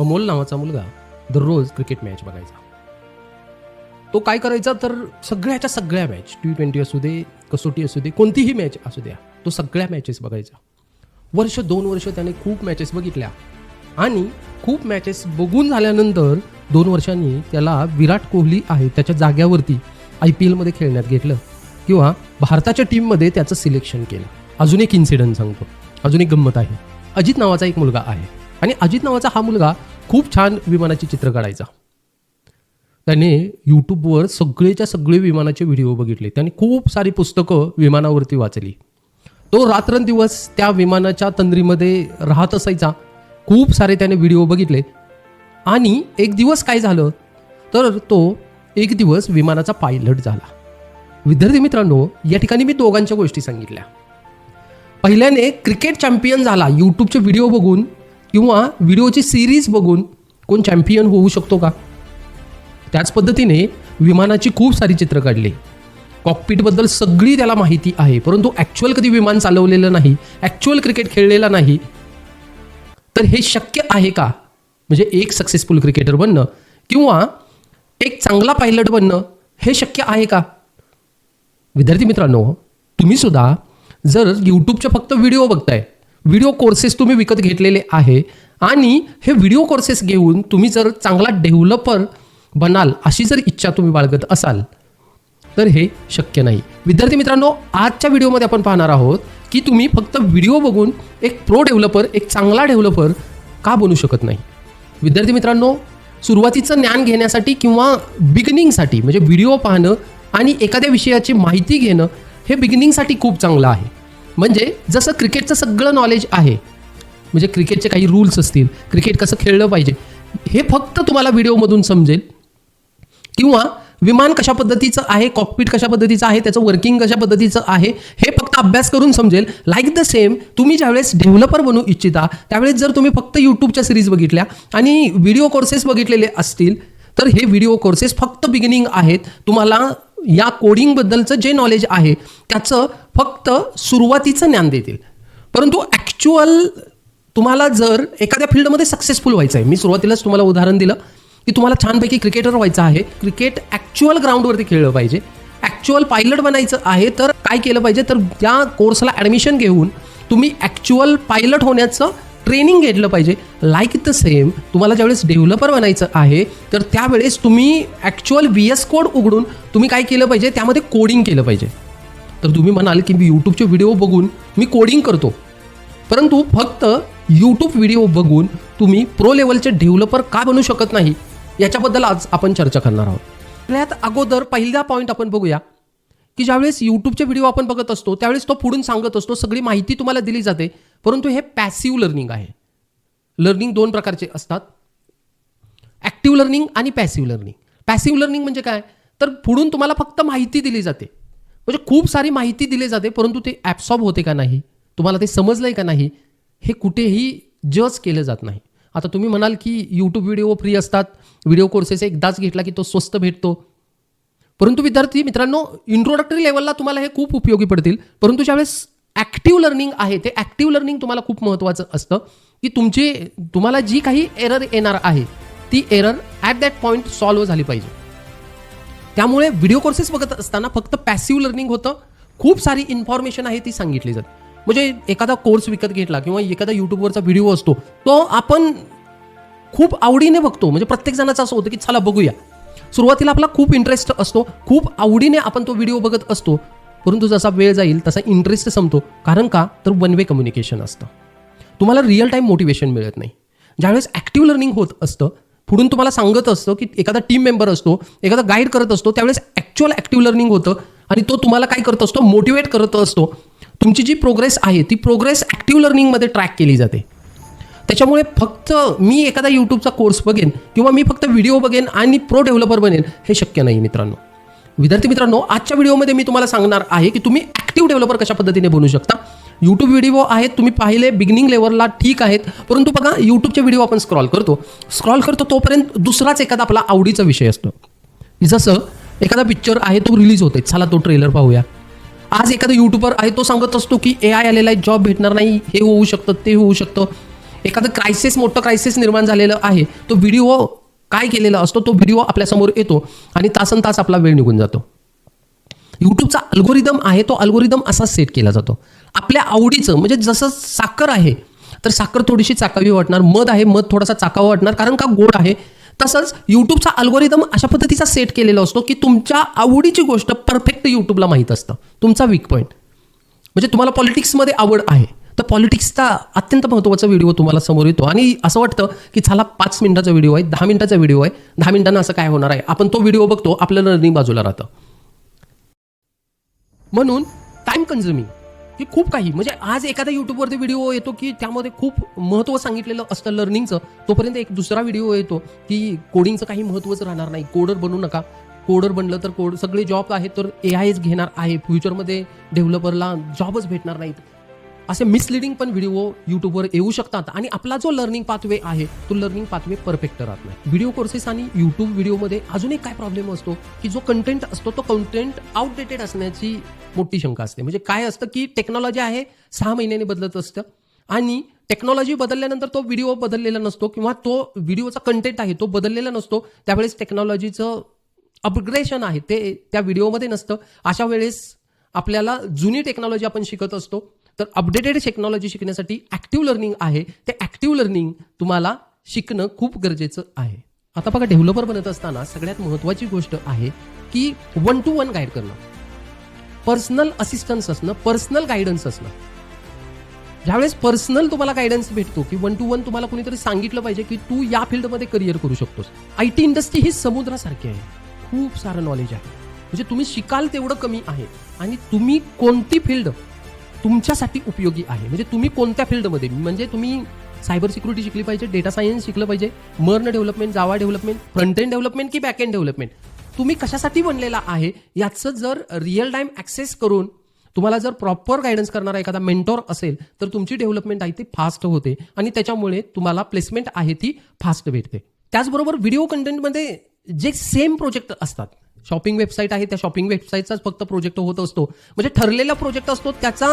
अमोल नावाचा मुलगा दररोज क्रिकेट मॅच बघायचा. तो काय करायचा तर सगळ्याच्या सगळ्या मॅच टी ट्वेंटी असू दे कसोटी असू दे कोणतीही मॅच असू द्या तो सगळ्या मॅचेस बघायचा. वर्ष दोन वर्ष त्याने खूप मॅचेस बघितल्या आणि खूप मॅचेस बघून झाल्यानंतर दोन वर्षांनी त्याला विराट कोहली आहे त्याच्या जाग्यावरती आय पी एलमध्ये खेळण्यात घेतलं किंवा भारताच्या टीममध्ये त्याचं सिलेक्शन केलं. अजून एक इन्सिडंट सांगतो. अजून एक गंमत आहे. अजित नावाचा एक मुलगा आहे आणि अजित नावाचा हा मुलगा खूप छान विमानाची चित्र काढायचा. त्याने यूट्यूबवर सगळेच्या सगळे विमानाचे व्हिडिओ बघितले. त्याने खूप सारी पुस्तकं विमानावरती वाचली. तो रात्रंदिवस त्या विमानाच्या तंद्रीमध्ये राहत असायचा. खूप सारे त्याने व्हिडिओ बघितले. आणि एक दिवस काय झालं? तर तो एक दिवस विमानाचा पायलट झाला. विद्यार्थी मित्रांनो या ठिकाणी मी दोघांच्या गोष्टी सांगितल्या. पहिल्याने क्रिकेट चॅम्पियन झाला. यूट्यूबचे व्हिडिओ बघून किंवा व्हिडिओची सिरीज बघून कोण चॅम्पियन होऊ शकतो का? त्याच पद्धतीने विमानाची खूप सारी चित्र काढली. कॉकपिटबद्दल सगळी त्याला माहिती आहे परंतु ॲक्च्युअल कधी विमान चालवलेलं नाही ॲक्च्युअल क्रिकेट खेळलेला नाही. तर हे शक्य आहे का? म्हणजे एक सक्सेसफुल क्रिकेटर बनणं किंवा एक चांगला पायलट बनणं हे शक्य आहे का? विद्यार्थी मित्रांनो तुम्ही सुद्धा जर यूट्यूबचे फक्त व्हिडिओ बघताय व्हिडिओ कोर्सेस तुम्ही विकत घेतलेले आहे. आणि हे व्हिडिओ कोर्सेस घेऊन तुम्ही जर चांगला डेव्हलपर बनाल अशी जर इच्छा तुम्ही बाळगत असाल तर हे शक्य नाही. विद्यार्थी मित्रांनो आजच्या व्हिडिओमध्ये आपण पाहणार आहोत की तुम्ही फक्त व्हिडिओ बघून एक प्रो डेव्हलपर एक चांगला डेव्हलपर का बनू शकत नाही? विद्यार्थी मित्रांनो सुरुवातीचं ज्ञान घेण्यासाठी किंवा बिगिनिंगसाठी म्हणजे व्हिडिओ पाहणं आणि एखाद्या विषयाची माहिती घेणं हे बिगिनिंगसाठी खूप चांगलं आहे. म्हणजे जसं क्रिकेटचं सगळं नॉलेज आहे म्हणजे क्रिकेटचे काही रूल्स असतील क्रिकेट कसं खेळलं पाहिजे हे फक्त तुम्हाला व्हिडिओमधून समजेल. किंवा विमान कशा पद्धतीचं आहे कॉकपीट कशा पद्धतीचं आहे त्याचं वर्किंग कशा पद्धतीचं आहे हे फक्त अभ्यास करून समजेल. लाईक द सेम तुम्ही ज्यावेळेस डेव्हलपर बनू इच्छिता त्यावेळेस जर तुम्ही फक्त यूट्यूबच्या सिरीज बघितल्या आणि व्हिडिओ कोर्सेस बघितलेले असतील तर हे व्हिडिओ कोर्सेस फक्त बिगिनिंग आहेत. तुम्हाला या कोडिंगबद्दलचं जे नॉलेज आहे त्याचं फक्त सुरुवातीचं ज्ञान देतील. परंतु ॲक्च्युअल तुम्हाला जर एखाद्या फील्डमध्ये सक्सेसफुल व्हायचं आहे मी सुरुवातीलाच तुम्हाला उदाहरण दिलं की तुम्हाला छानपैकी क्रिकेटर व्हायचं आहे. क्रिकेट ॲक्च्युअल ग्राउंडवरती खेळलं पाहिजे. ॲक्च्युअल पायलट बनायचं आहे तर काय केलं पाहिजे? तर त्या कोर्सला ॲडमिशन घेऊन तुम्ही ॲक्च्युअल पायलट होण्याचं ट्रेनिंग घेतलं पाहिजे. लाईक द सेम तुम्हाला ज्यावेळेस डेव्हलपर बनायचं आहे तर त्यावेळेस तुम्ही ॲक्च्युअल व्ही एस कोड उघडून तुम्ही काय केलं पाहिजे? त्यामध्ये कोडिंग केलं पाहिजे. तर तुम्ही म्हणाल की मी यूट्यूबचे व्हिडिओ बघून मी कोडिंग करतो. परंतु फक्त यूट्यूब व्हिडिओ बघून तुम्ही प्रो लेवलचे डेव्हलपर का बनू शकत नाही? याच्याबद्दल आज आपण चर्चा करणार आहोत. त्यात अगोदर पहिला पॉईंट आपण बघूया की ज्यावेळेस यूट्यूबचे व्हिडिओ आपण बघत असतो त्यावेळेस तो पुढून सांगत असतो सगळी माहिती तुम्हाला दिली जाते परंतु हे पॅसिव्ह लर्निंग आहे. लर्निंग दोन प्रकारचे असतात. ॲक्टिव्ह लर्निंग आणि पॅसिव्ह लर्निंग पॅसिव्ह लर्निंग म्हणजे काय? तर पुढून तुम्हाला फक्त माहिती दिली जाते. म्हणजे खूप सारी माहिती दिली जाते परंतु ते ॲब्सॉर्ब होते का नाही तुम्हाला ते समजलं आहे का नाही हे कुठेही जज केलं जात नाही. आता तुम्ही म्हणाल की यूट्यूब व्हिडिओ फ्री असतात व्हिडिओ कोर्सेस एकदाच घेतला की तो स्वस्त भेटतो. परंतु विद्यार्थी मित्रांनो इंट्रोडक्टरी लेवलला तुम्हाला हे खूप उपयोगी पडतील. परंतु ज्यावेळेस ॲक्टिव्ह लर्निंग आहे ते ॲक्टिव्ह लर्निंग तुम्हाला खूप महत्त्वाचं असतं की तुमची तुम्हाला जी काही एरर येणार आहे ती error at that point solve झाली पाहिजे. त्यामुळे व्हिडिओ कोर्सेस बघत असताना फक्त पॅसिव्ह लर्निंग होतं. खूप सारी इन्फॉर्मेशन आहे ती सांगितली जाते. म्हणजे एखादा कोर्स विकत घेतला किंवा एखादा यूट्यूबवरचा व्हिडिओ असतो तो आपण खूप आवडीने बघतो. म्हणजे प्रत्येक जणाचं असं होतं की चला बघूया. सुरुवातीला आपला खूप इंटरेस्ट असतो खूप आवडीने आपण तो व्हिडिओ बघत असतो. परंतु जसा वेळ जाईल तसा इंटरेस्ट संपतो. कारण का? तर वन वे कम्युनिकेशन असतं. तुम्हाला रिअल टाईम मोटिवेशन मिळत नाही. ज्यावेळेस ॲक्टिव्ह लर्निंग होत असतं पुढून तुम्हाला सांगत असतं की एखादा टीम मेंबर असतो एखादा गाईड करत असतो त्यावेळेस ॲक्च्युअल ॲक्टिव्ह लर्निंग होतं आणि तो तुम्हाला काय करत असतो मोटिवेट करत असतो. तुमची जी प्रोग्रेस आहे ती प्रोग्रेस ॲक्टिव्ह लर्निंगमध्ये ट्रॅक केली जाते. त्याच्यामुळे फक्त मी एखादा यूट्यूबचा कोर्स बघेन किंवा मी फक्त व्हिडिओ बघेन आणि प्रो डेव्हलपर बनेन हे शक्य नाही मित्रांनो. विद्यार्थी मित्रांनो आजच्या व्हिडिओमध्ये मी तुम्हाला सांगणार आहे की तुम्ही ॲक्टिव्ह डेव्हलपर कशा पद्धतीने बनू शकता? यूट्यूब व्हिडिओ आहेत तुम्ही पाहिले बिगिनिंग लेवलला ठीक आहेत. परंतु बघा यूट्यूबचे व्हिडिओ आपण स्क्रॉल करतो. स्क्रॉल करतो तोपर्यंत दुसराच एखादा आपला आवडीचा विषय असतो. जसं एखादा पिक्चर आहे तो रिलीज होते चला तो ट्रेलर पाहूया. आज एखादा युट्यूबर आहे तो सांगत असतो की ए आय आलेला आहे जॉब भेटणार नाही. हे होऊ शकतं ते होऊ शकतं. एखादं क्रायसिस मोठं क्रायसिस निर्माण झालेलं आहे. तो व्हिडिओ काय केलेला असतो तो व्हिडिओ आपल्यासमोर येतो आणि तासन तास आपला वेळ निघून जातो. यूट्यूबचा अल्गोरिदम आहे तो अल्गोरिदम असा सेट केला जातो. आपल्या आवडीचं म्हणजे जसं साखर आहे तर साखर थोडीशी चाकावी वाटणार मध आहे मध थोडासा चाकावा वाटणार कारण का गोड आहे. तसंच यूट्यूबचा अल्गोरिदम अशा पद्धतीचा सेट केलेला असतो की तुमच्या आवडीची गोष्ट परफेक्ट यूट्यूबला माहीत असतं. तुमचा वीक पॉईंट म्हणजे तुम्हाला पॉलिटिक्समध्ये आवड आहे तर पॉलिटिक्सचा अत्यंत महत्त्वाचा व्हिडिओ तुम्हाला समोर येतो. आणि असं वाटतं की चला पाच मिनिटाचा व्हिडिओ आहे दहा मिनिटाचा व्हिडिओ आहे दहा मिनिटांना असं काय होणार आहे? आपण तो व्हिडिओ बघतो आपलं लर्निंग बाजूला राहतं. म्हणून टाईम कन्झ्युमिंग हे खूप काही. म्हणजे आज एखादा युट्यूबवरती व्हिडिओ येतो की त्यामध्ये खूप महत्त्व सांगितलेलं असतं लर्निंगचं तोपर्यंत एक दुसरा व्हिडिओ येतो की कोडिंगचं काही महत्त्वच राहणार नाही. कोडर बनू नका. कोडर बनलं तर कोड सगळे जॉब आहेत तर ए आयच घेणार आहे. फ्युचरमध्ये डेव्हलपरला जॉबच भेटणार नाहीत. असे मिसलिडिंग पण व्हिडिओ युट्यूबवर येऊ शकतात. आणि आपला जो लर्निंग पाथवे आहे तो लर्निंग पाथवे परफेक्ट राहत नाही. व्हिडिओ कोर्सेस आणि युट्यूब व्हिडिओमध्ये अजून एक काय प्रॉब्लेम असतो की जो कंटेंट असतो तो कंटेंट आउटडेटेड असण्याची मोठी शंका असते. म्हणजे काय असतं की टेक्नॉलॉजी आहे सहा महिन्याने बदलत असतं. आणि टेक्नॉलॉजी बदलल्यानंतर तो व्हिडिओ बदललेला नसतो किंवा तो व्हिडिओचा कंटेंट आहे तो बदललेला नसतो त्यावेळेस टेक्नॉलॉजीचं अपग्रेशन आहे. ते त्या व्हिडिओमध्ये नसतं. अशा वेळेस आपल्याला जुनी टेक्नॉलॉजी आपण शिकत असतो. तर अपडेटेड टेक्नॉलॉजी शिकण्यासाठी ॲक्टिव्ह लर्निंग आहे. ते ॲक्टिव्ह लर्निंग तुम्हाला शिकणं खूप गरजेचं आहे. आता बघा डेव्हलपर बनत असताना सगळ्यात महत्त्वाची गोष्ट आहे की वन टू वन गाईड करणं. पर्सनल असिस्टन्स असणं पर्सनल गायडन्स असणं. ज्यावेळेस पर्सनल तुम्हाला गायडन्स भेटतो की वन टू वन तुम्हाला कोणीतरी सांगितलं पाहिजे की तू या फील्डमध्ये करिअर करू शकतोस. आय टी इंडस्ट्री ही समुद्रासारखी आहे. खूप सारं नॉलेज आहे. म्हणजे तुम्ही शिकाल तेवढं कमी आहे. आणि तुम्ही कोणती फील्ड तुमच्यासाठी उपयोगी आहे. म्हणजे तुम्ही कोणत्या फील्डमध्ये? म्हणजे तुम्ही सायबर सिक्युरिटी शिकली पाहिजे डेटा सायन्स शिकलं पाहिजे MERN development Java development front end development की बॅक एंड डेव्हलपमेंट तुम्ही कशासाठी बनलेला आहे? याचं जर रिअल टाईम ॲक्सेस करून तुम्हाला जर प्रॉपर गायडन्स करणारा एखादा मेंटॉर असेल तर तुमची डेव्हलपमेंट आहे ती फास्ट होते आणि त्याच्यामुळे तुम्हाला प्लेसमेंट आहे ती फास्ट भेटते. त्याचबरोबर व्हिडिओ कंटेंटमध्ये जे सेम प्रोजेक्ट असतात शॉपिंग वेबसाईट आहे त्या शॉपिंग वेबसाईटचाच फक्त प्रोजेक्ट होत असतो. म्हणजे ठरलेला प्रोजेक्ट असतो त्याचा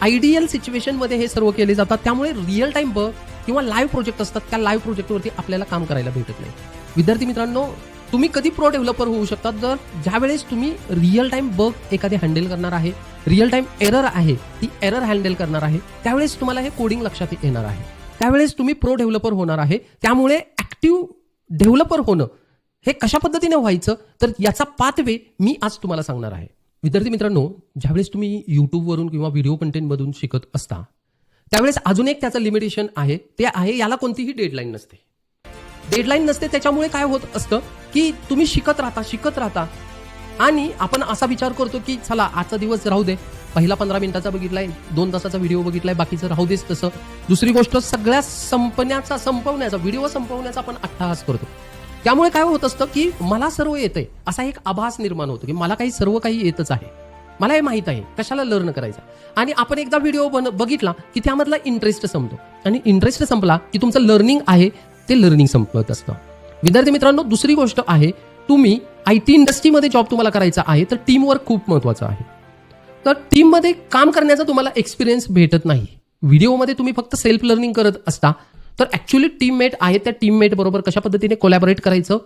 आयडियल सिच्युएशनमध्ये हे सर्व केले जातात. त्यामुळे रिअल टाईम बग किंवा लाईव्ह प्रोजेक्ट असतात त्या लाईव्ह प्रोजेक्टवरती आपल्याला काम करायला भेटत नाही. विद्यार्थी मित्रांनो तुम्ही कधी प्रो डेव्हलपर होऊ शकतात. जर ज्यावेळेस तुम्ही रिअल टाईम बग एखादी हँडल करणार आहे रिअल टाईम एरर आहे ती एरर हँडल करणार आहे त्यावेळेस तुम्हाला हे कोडिंग लक्षात येणार आहे. त्यावेळेस तुम्ही प्रो डेव्हलपर होणार आहे. त्यामुळे ॲक्टिव्ह डेव्हलपर होणं हे कशा पद्धतीने व्हायचं? तर याचा पाथवे मी आज तुम्हाला सांगणार आहे. विद्यार्थी मित्रांनो ज्यावेळेस तुम्ही यूट्यूबवरून किंवा व्हिडिओ कंटेंटमधून शिकत असता त्यावेळेस अजून एक त्याचं लिमिटेशन आहे. ते आहे याला कोणतीही डेडलाईन नसते. डेडलाईन नसते त्याच्यामुळे काय होत असतं की तुम्ही शिकत राहता शिकत राहता आणि आपण असा विचार करतो की चला आजचा दिवस राहू दे. पहिला पंधरा मिनिटाचा बघितलाय दोन तासाचा व्हिडिओ बघितलाय बाकीचं राहू देच तसं. दुसरी गोष्ट सगळ्या संपण्याचा संपवण्याचा व्हिडिओ संपवण्याचा आपण अट्टहास करतो. त्यामुळे काय होत असतं की मला सर्व येतंय. असा एक आभास निर्माण होतो की मला काही सर्व काही येतच आहे. मला हे माहीत आहे. कशाला लर्न करायचं? आणि आपण एकदा व्हिडिओ बन बघितला की त्यामधला इंटरेस्ट संपतो. आणि इंटरेस्ट संपला की तुमचं लर्निंग आहे ते लर्निंग संपत असतं. विद्यार्थी मित्रांनो दुसरी गोष्ट आहे तुम्ही आय टी इंडस्ट्रीमध्ये जॉब तुम्हाला करायचा आहे तर टीमवर्क खूप महत्त्वाचं आहे. तर टीममध्ये काम करण्याचा तुम्हाला एक्सपिरियन्स भेटत नाही. व्हिडिओमध्ये तुम्ही फक्त सेल्फ लर्निंग करत असता तर ॲक्च्युली टीममेट आहे त्या टीममेट बरोबर कशा पद्धतीने कोलॅबरेट करायचं?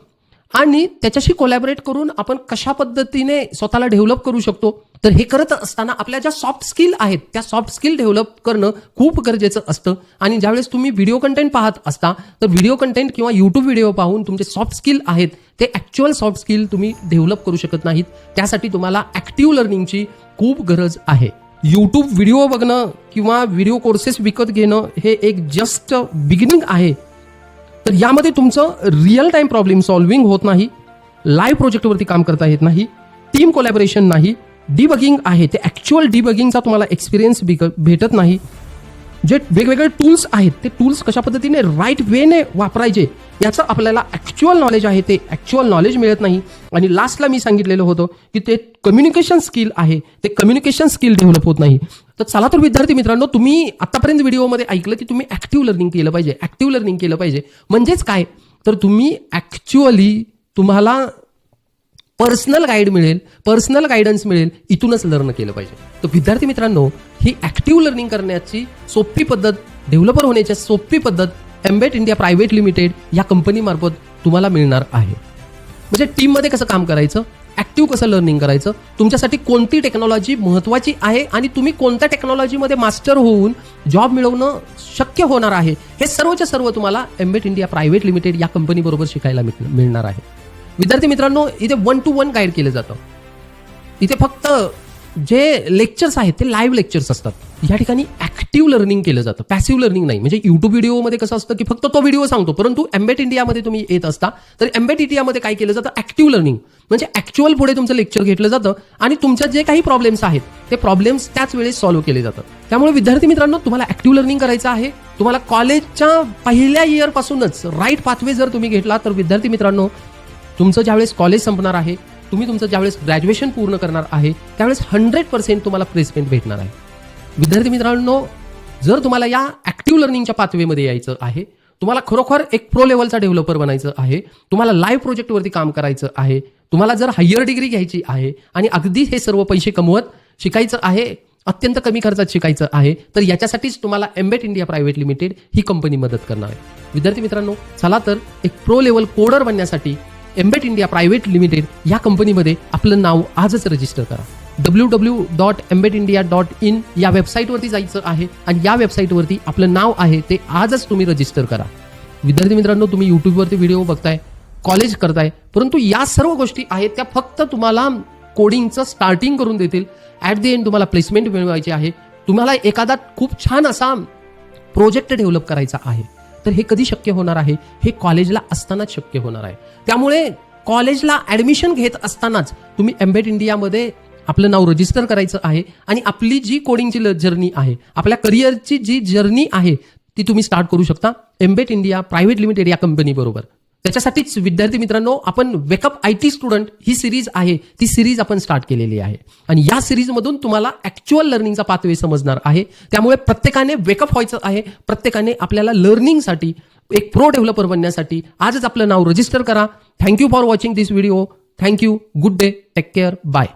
आणि त्याच्याशी कोलॅबरेट करून आपण कशा पद्धतीने स्वतःला डेव्हलप करू शकतो? तर हे करत असताना आपल्या ज्या सॉफ्ट स्किल आहेत त्या सॉफ्ट स्किल डेव्हलप करणं खूप गरजेचं असतं. आणि ज्यावेळेस तुम्ही व्हिडिओ कंटेंट पाहत असता तर व्हिडिओ कंटेंट किंवा यूट्यूब व्हिडिओ पाहून तुमचे सॉफ्ट स्किल आहेत ते ॲक्च्युअल सॉफ्ट स्किल तुम्ही डेव्हलप करू शकत नाहीत. त्यासाठी तुम्हाला ॲक्टिव्ह लर्निंगची खूप गरज आहे. यूट्यूब व्हिडिओ बघणं किंवा व्हिडिओ कोर्सेस विकत घेणं हे एक जस्ट बिगिनिंग आहे. तर यामध्ये तुमचं रिअल टाईम प्रॉब्लेम सॉल्विंग होत नाही लाईव्ह प्रोजेक्टवरती काम करता येत नाही टीम कोलॅबरेशन नाही डिबगिंग आहे. ते ॲक्च्युअल डिबगिंगचा तुम्हाला एक्सपिरियन्स भेटत नाही. जे वेगवेगळे टूल्स आहेत ते टूल्स कशा पद्धतीने राईट वेने वापरायचे याचं आपल्याला ॲक्च्युअल नॉलेज आहे ते ॲक्च्युअल नॉलेज मिळत नाही. आणि लास्टला मी सांगितलेलं होतं की ते कम्युनिकेशन स्किल आहे ते कम्युनिकेशन स्किल डेव्हलप होत नाही. तर चला तर विद्यार्थी मित्रांनो तुम्ही आतापर्यंत व्हिडिओमध्ये ऐकलं की तुम्ही ॲक्टिव्ह लर्निंग केलं पाहिजे ॲक्टिव्ह लर्निंग केलं पाहिजे. म्हणजेच काय? तर तुम्ही ॲक्च्युअली तुम्हाला पर्सनल गाईड मिळेल पर्सनल गायडन्स मिळेल इथूनच लर्न केलं पाहिजे. तर विद्यार्थी मित्रांनो ही ॲक्टिव्ह लर्निंग करण्याची सोपी पद्धत डेव्हलपर होण्याची सोपी पद्धत एम्बेट इंडिया प्रायव्हेट लिमिटेड या कंपनीमार्फत तुम्हाला मिळणार आहे. म्हणजे टीममध्ये कसं काम करायचं? ॲक्टिव्ह कसं लर्निंग करायचं? तुमच्यासाठी कोणती टेक्नॉलॉजी महत्त्वाची आहे आणि तुम्ही कोणत्या टेक्नॉलॉजीमध्ये मास्टर होऊन जॉब मिळवणं शक्य होणार आहे? हे सर्वच्या सर्व तुम्हाला एम्बेट इंडिया प्रायव्हेट लिमिटेड या कंपनीबरोबर शिकायला मिळणार आहे. विद्यार्थी मित्रांनो इथे वन टू वन गाईड केलं जातं. इथे फक्त जे लेक्चर्स आहेत ते लाईव्ह लेक्चर्स असतात. या ठिकाणी ऍक्टिव्ह लर्निंग केलं जातं. पॅसिव्ह लर्निंग नाही. म्हणजे युट्यूब व्हिडिओमध्ये कसं असतं की फक्त तो व्हिडिओ सांगतो परंतु एम्बेट इंडियामध्ये तुम्ही येत असता तर एम्बेट इंडियामध्ये काय केलं जातं? ऍक्टिव्ह लर्निंग म्हणजे ऍक्च्युअल पुढे तुमचं लेक्चर घेतलं जातं आणि तुमच्या जे काही प्रॉब्लेम्स आहेत ते प्रॉब्लेम्स त्याच वेळेस सॉल्व्ह केले जातात. त्यामुळे विद्यार्थी मित्रांनो तुम्हाला ऍक्टिव्ह लर्निंग करायचं आहे. तुम्हाला कॉलेजच्या पहिल्या इयर पासूनच राईट पाथवे जर तुम्ही घेतला तर विद्यार्थी मित्रांनो तुमचं ज्यावेळेस कॉलेज संपणार आहे तुम्ही तुमचं ज्यावेळेस ग्रॅज्युएशन पूर्ण करणार आहे त्यावेळेस हंड्रेड पर्सेंट तुम्हाला प्लेसमेंट भेटणार आहे. विद्यार्थी मित्रांनो जर तुम्हाला या ॲक्टिव्ह लर्निंगच्या पाथवेमध्ये यायचं आहे तुम्हाला खरोखर एक प्रो लेवलचा डेव्हलपर बनायचं आहे तुम्हाला लाईव्ह प्रोजेक्टवरती काम करायचं आहे तुम्हाला जर हायर डिग्री घ्यायची आहे आणि अगदी हे सर्व पैसे कमवत शिकायचं आहे अत्यंत कमी खर्चात शिकायचं आहे तर याच्यासाठीच तुम्हाला एम्बेट इंडिया प्रायव्हेट लिमिटेड ही कंपनी मदत करणार आहे. विद्यार्थी मित्रांनो चला तर एक प्रो लेवल कोडर बनण्यासाठी एम्बेट इंडिया प्रायव्हेट लिमिटेड या कंपनीमध्ये आपलं नाव आजच रजिस्टर करा. W W dot एम्बेट India dot in या वेबसाईटवरती जायचं आहे आणि या वेबसाईटवरती आपलं नाव आहे ते आजच तुम्ही रजिस्टर करा. विद्यार्थी मित्रांनो तुम्ही यूट्यूबवरती व्हिडिओ बघताय कॉलेज करताय परंतु या सर्व गोष्टी आहेत त्या फक्त तुम्हाला कोडिंगचं स्टार्टिंग करून देतील. ॲट द एंड तुम्हाला प्लेसमेंट मिळवायची आहे. तुम्हाला एखादा खूप छान असा प्रोजेक्ट डेव्हलप करायचा आहे. तर हे कधी शक्य होणार आहे? हे कॉलेजला असतानाच शक्य होणार आहे. त्यामुळे कॉलेजला ॲडमिशन घेत असतानाच तुम्ही एम्बेड इंडियामध्ये आपलं नाव रजिस्टर करायचं आहे आणि आपली जी कोडिंगची जर्नी आहे आपल्या करिअरची जी जर्नी आहे ती तुम्ही स्टार्ट करू शकता. एम्बेट इंडिया प्रायव्हेट लिमिटेड या कंपनीबरोबर त्याच्यासाठीच विद्यार्थी मित्रांनो आपण wake up I T student he series आहे. ती सिरीज आपण स्टार्ट केलेली आहे. आणि या सिरीजमधून तुम्हाला ऍक्च्युअल लर्निंगचा पाथवे समजणार आहे. त्यामुळे प्रत्येकाने वेकअप व्हायचं आहे. प्रत्येकाने आपल्याला लर्निंगसाठी एक प्रो डेव्हलपर बनण्यासाठी आजच आपलं नाव रजिस्टर करा. Thank you for watching this video thank you good day take care bye